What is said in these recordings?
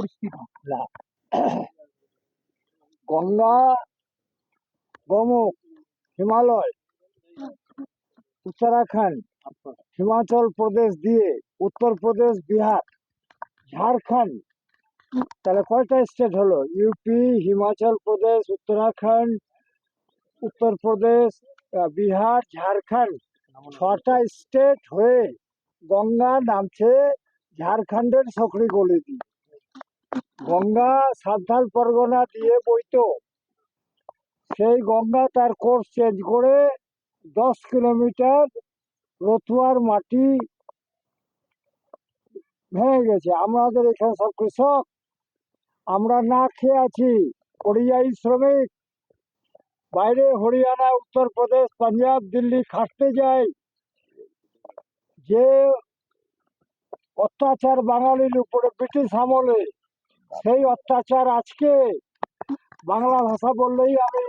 পরিস্থিতি না। গঙ্গা, গোমুখ, হিমালয়, উত্তরাখণ্ড, হিমাচল প্রদেশ দিয়ে উত্তরপ্রদেশ বিহার, ঝাড়খণ্ড। তাহলে কয়টা স্টেট হলো? ইউপি হিমাচল প্রদেশ, উত্তরাখণ্ড উত্তরপ্রদেশ বিহার, ঝাড়খণ্ড। ছটা স্টেট হয়ে গঙ্গা নামছে ঝাড়খণ্ডের সকরি গলি দিয়ে গঙ্গা সান্থাল পরগনা দিয়ে বইতো। সেই গঙ্গা তার কোর্স চেঞ্জ করে দশ কিলোমিটার রতুয়ার মাটি ভেঙে গেছে। আমাদের এখানে সব কৃষক, আমরা না খেয়ে আছি। পরিযায়ী শ্রমিক। বাইরে হরিয়ানা, উত্তরপ্রদেশ, পাঞ্জাব, দিল্লি খাটতে যায়। যে অত্যাচার বাঙালির উপরে ব্রিটিশ আমলে সেই অত্যাচার আজকে বাংলা ভাষা বললেই আমি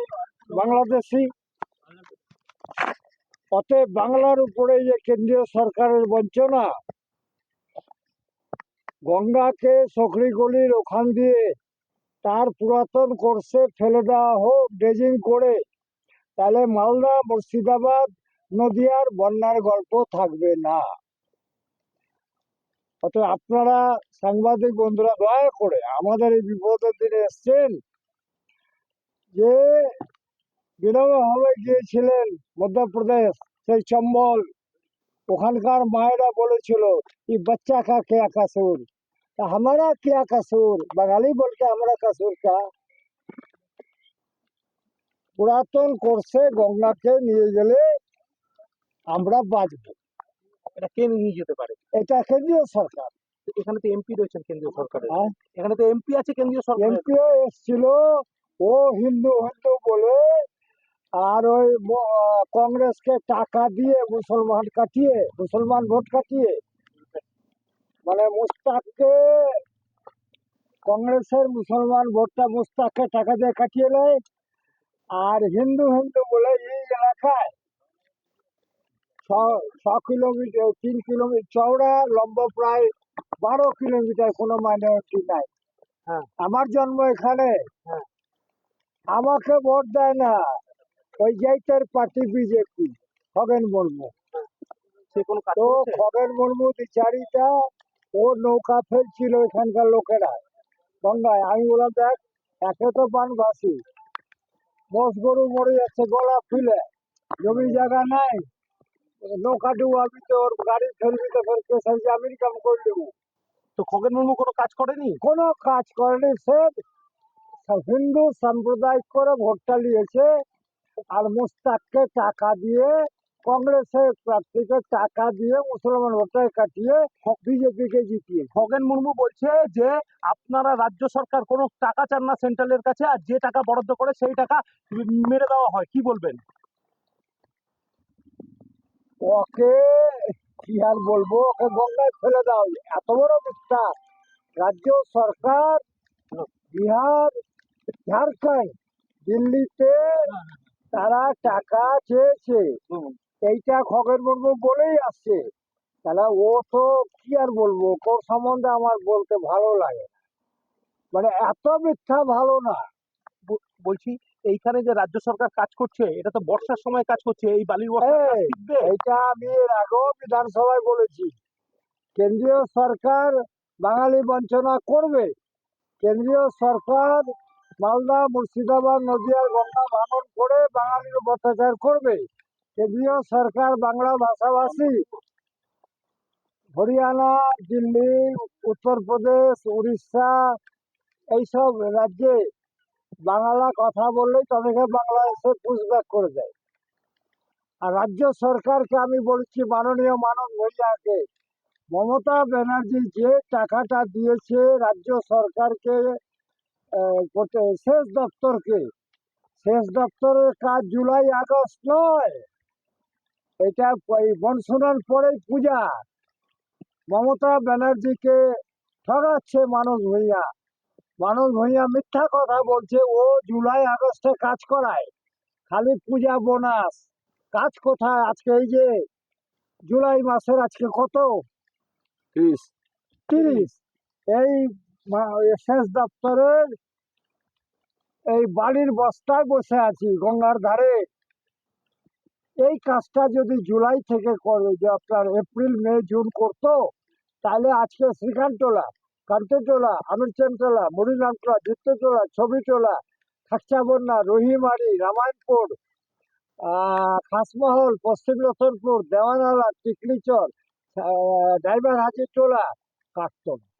বাংলাদেশি। অতএব বাংলার উপরে যে কেন্দ্রীয় সরকারের বঞ্চনা, গঙ্গাকে সকরি গলির ওখান দিয়ে তার পুরাতন কোর্সে ফেলে দেওয়া হোক, ড্রেজিং করে, তাহলে মালদা মুর্শিদাবাদ নদিয়ার বন্যার গল্প থাকবে না। অর্থাৎ আপনারা সাংবাদিক বন্ধুরা, দয়া করে আমাদের এই বিপদের দিনে এসছেন যে বিনোদভাবে গিয়েছিলেন মধ্যপ্রদেশ, সেই চম্বল। ওখানকার মায়েরা বলেছিল, এই বাচ্চা কা কে কাসুর তা হামারা কেয়া কাসুর বাঙালি বলতে আমরা কাসুর কা? পুরাতন কোর্সে গঙ্গাকে নিয়ে গেলে আমরা বাঁচব। এটা কে নিয়ে যেতে পারে? এটা কেন্দ্রীয় সরকার। এখানে তো এমপি রয়েছেন কেন্দ্রীয় সরকারের। হ্যাঁ? এখানে তো এমপি আছে কেন্দ্রীয় সরকার এমপিও এসেছিল ও হিন্দু হিন্দু বলে আর ওই কংগ্রেসকে টাকা দিয়ে মুসলমান কাটিয়ে মুসলমান ভোট কাটিয়ে মানে মুস্তাককে কংগ্রেসের মুসলমান ভোটটা মুস্তাককে টাকা দিয়ে কাটিয়ে নেয় আর হিন্দু হিন্দু বলে এই এলাকায় ছ কিলোমিটার তিন কিলোমিটার চওড়া লম্বা প্রায় বারো কিলোমিটার কোনো মাইনরিটি নাই। হ্যাঁ। আমার জন্ম এখানে। হ্যাঁ। আমাকে ভোট দেয় না। ওই জাইতের পার্টি বিজেপি খগেন মুর্মু। কাজ তো খগেন মুর্মু বিচারিটা ও নৌকা ফেলছিল এখানকার লোকেরা। গঙ্গায়। আমি বললাম দেখ একে তো বানবাসী মোষ গরু মরে যাচ্ছে গলা ফুলে। জমি জায়গা নাই। নৌকা ডুবাবি তো ওর গাড়ি কেস হয়েছে আমেরিকান করে দেবো তো খগেন মুর্মু কোনো কাজ করেনি? কোনো কাজ করেনি সে হিন্দু সাম্প্রদায়িক করে ভোটটা নিয়েছে আর মুস্তাককে টাকা দিয়ে কংগ্রেসের প্রার্থীকে টাকা দিয়ে মুসলমান ভোটটা কাটিয়ে বিজেপিকে জিতিয়ে। খগেন মুর্মু বলছে যে আপনারা রাজ্য সরকার কোনো টাকা চান না সেন্ট্রালের কাছে আর যে টাকা বরাদ্দ করে সেই টাকা মেরে দেওয়া হয়। কি বলবেন? ওকে, কি আর বলব, ওকে গঙ্গায় ফেলে দাও, এত বড় মিথ্যা। রাজ্য সরকার, বিহার, ঝাড়খণ্ড, দিল্লিতে তারা টাকা চেয়েছে। এইটা খগেন মুর্মু বলেই আসছে। তাহলে ও তো কি আর বলব, ওর সম্বন্ধে আমার বলতে ভালো লাগে। মানে এত মিথ্যা ভালো না। বলছি এইখানে যে রাজ্য সরকার কাজ করছে এটা তো বর্ষার সময় কাজ করছে এই বালির টিকবে? এইটা আমি এর আগেও বিধানসভায় বলেছি। কেন্দ্রীয় সরকার বাঙালি বঞ্চনা করবে। কেন্দ্রীয় সরকার মালদা মুর্শিদাবাদ নদিয়ার গঙ্গা ভাঙন করে বাঙালির অত্যাচার করবে। কেন্দ্রীয় সরকার বাংলা ভাষাভাষী। হরিয়ানা দিল্লি উত্তরপ্রদেশ উড়িষ্যা এইসব রাজ্যে বাংলা কথা বললেই তাদেরকে বাংলাদেশে পুষব্যাক করে দেয়। আর রাজ্য সরকারকে আমি বলছি, মাননীয় মানব ভূঁইয়াকে মমতা ব্যানার্জি যে টাকাটা দিয়েছে রাজ্য সরকারকে সেচ দপ্তরকে, সেচ দপ্তরের কাজ জুলাই, আগস্ট নয়, এটা এই মনসুনের পরেই পূজা। মমতা ব্যানার্জিকে ঠগাচ্ছে মানুষ ভূঁইয়া মানুষ ভূঁইয়া মিথ্যা কথা বলছে ও জুলাই আগস্টে কাজ করায়। খালি পূজা বোনাস। কাজ কোথায় আজকে? এই যে জুলাই মাসের আজকে কত? তিরিশ। তিরিশ। এই শেষ দপ্তরের এই বাড়ির বস্তায় বসে আছি গঙ্গার ধারে। এই কাজটা যদি জুলাই থেকে করে যে আপনার এপ্রিল মে জুন করতো তাহলে আজকে শ্রীকান্তলা। কান্তটোলা আমিরচেনটোলা মুড়িনামটোলা চোলা ছবিটোলা খাকচাবন্যা রহিমারি, রামায়ণপুর খাসমহল, পশ্চিম রতনপুর, দেওয়ানালা, টিকলিচর ড্রাইভার হাজির টোলা কাটতো না।